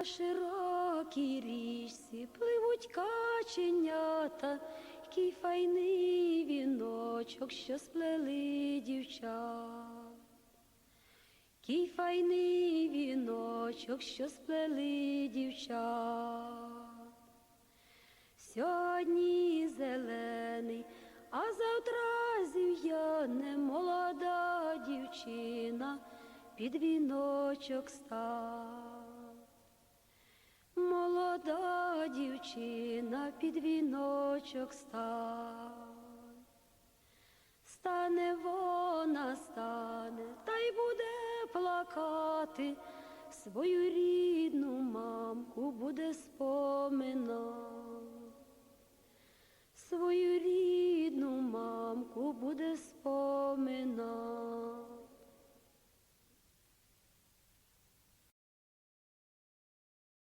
На широкій річці пливуть каченята, який файний віночок, що сплели дівчат. Кій файний віночок, що сплели дівчат. Сьогодні зелений, а завтра зів'яне молода дівчина під віночок став. очі на підвіночок став, стане вона стане, та й буде плакати, свою рідну мамку буде споминати. Свою рідну мамку буде споминати.